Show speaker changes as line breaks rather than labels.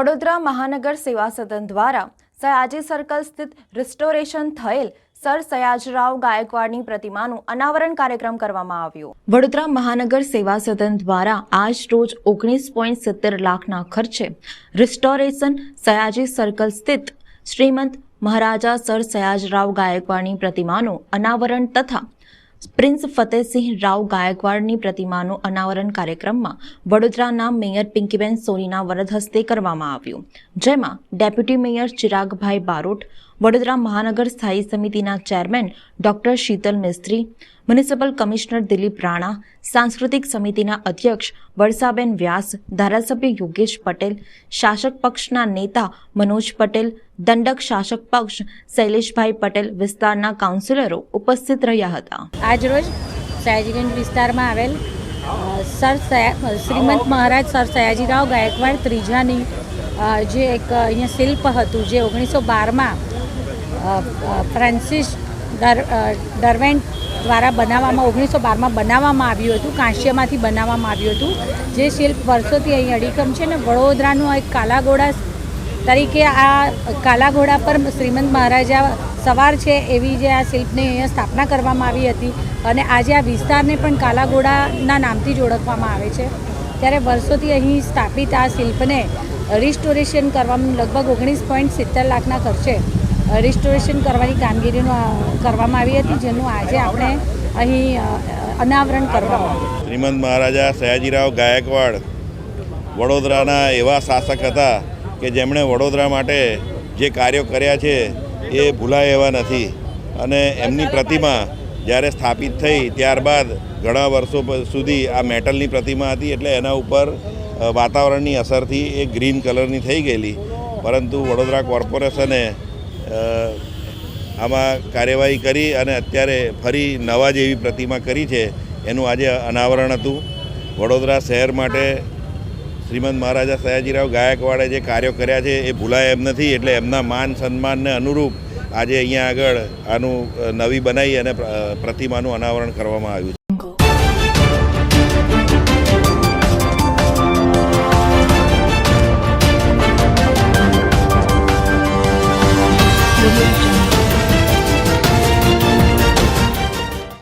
વડોદરા મહાનગર સેવા સદન દ્વારા સયાજી સર્કલ સ્થિત રિસ્ટોરેશન થયેલ સર સયાજરાવ ગાયકવાડની પ્રતિમાનું અનાવરણ કાર્યક્રમ કરવામાં આવ્યો. વડોદરા મહાનગર સેવા સદન દ્વારા આજ રોજ ઓગણીસ પોઈન્ટ સિત્તેર લાખના ખર્ચે રિસ્ટોરેશન સયાજી સર્કલ સ્થિત શ્રીમંત મહારાજા સર સયાજરાવ ગાયકવાડની પ્રતિમાનું અનાવરણ તથા પ્રિન્સ ફતેહસિંહ રાવ ગાયકવાડની પ્રતિમાનું અનાવરણ કાર્યક્રમમાં વડોદરાના મેયર પિંકીબેન સોનીના વરદ હસ્તે કરવામાં આવ્યું. જેમાં ડેપ્યુટી મેયર ચિરાગભાઈ બારોટ વડોદરા મહાનગર સ્થાયી સમિતિના chairman doctor Sheetal Mistry, municipal commissioner Dilip Rana, સાંસ્કૃતિક સમિતિના અધ્યક્ષ વર્ષાબેન વ્યાસ, ધારાસભ્ય યોગેશ પટેલ, શાસક પક્ષના નેતા મનોજ પટેલ, દંડક શાસક પક્ષ શૈલેષભાઈ પટેલ વિસ્તારના કાઉન્સિલરો ઉપસ્થિત રહ્યા હતા.
આજરોજ સયાજીગંજ વિસ્તારમાં આવેલ સર શ્રીમંત મહારાજ સર સયાજીરાવ ગાયકવાડ ત્રીજાની જે એક અહીંયા શિલ્પ હતું જે ઓગણીસો બારમાં ફ્રાન્સિસ ડરવેન્ટ દ્વારા બનાવવામાં ઓગણીસો બારમાં બનાવવામાં આવ્યું હતું, કાંસ્યમાંથી બનાવવામાં આવ્યું હતું. જે શિલ્પ વર્ષોથી અહીં અડીકમ છે ને વડોદરાનું એક કાલાઘોડા તરીકે આ કાલાઘોડા પર શ્રીમંત મહારાજા સવાર છે એવી જે આ શિલ્પની અહીંયા સ્થાપના કરવામાં આવી હતી અને આજે આ વિસ્તારને પણ કાલાઘોડાના નામથી જ ઓળખવામાં આવે છે. ત્યારે વર્ષોથી અહીં સ્થાપિત આ શિલ્પને રિસ્ટોરેશન કરવામાં લગભગ ઓગણીસ પોઈન્ટ સિત્તેર લાખના ખર્ચે રિસ્ટોરેશન કરવાની કામગીરીનું કરવામાં આવી હતી, જેનું આજે આપણે અહીં અનાવરણ કરવામાં આવ્યું.
શ્રીમંત મહારાજા સયાજીરાવ ગાયકવાડ વડોદરાના એવા શાસક હતા કે જેમણે વડોદરા માટે જે કાર્યો કર્યા છે, એ ભૂલાય એવા નથી. અને એમની પ્રતિમા જ્યારે સ્થાપિત થઈ, ત્યારબાદ ઘણા વર્ષો સુધી આ મેટલની પ્રતિમા હતી, એટલે એના ઉપર વાતાવરણની અસરથી એ ગ્રીન કલરની થઈ ગયેલી. પરંતુ વડોદરા કોર્પોરેશને આમાં કાર્યવાહી કરી અને અત્યારે ફરી નવા જેવી પ્રતિમા કરી છે, એનું આજે અનાવરણ હતું. વડોદરા શહેર માટે શ્રીમંત મહારાજા સયાજીરાવ ગાયકવાડે જે કાર્યો કર્યા છે, એ ભૂલાય એમ નથી, એટલે એમના માન સન્માનને અનુરૂપ આજે અહીંયા આગળ આનું નવી બનાવી અને પ્રતિમાનું અનાવરણ કરવામાં આવ્યું Thank you.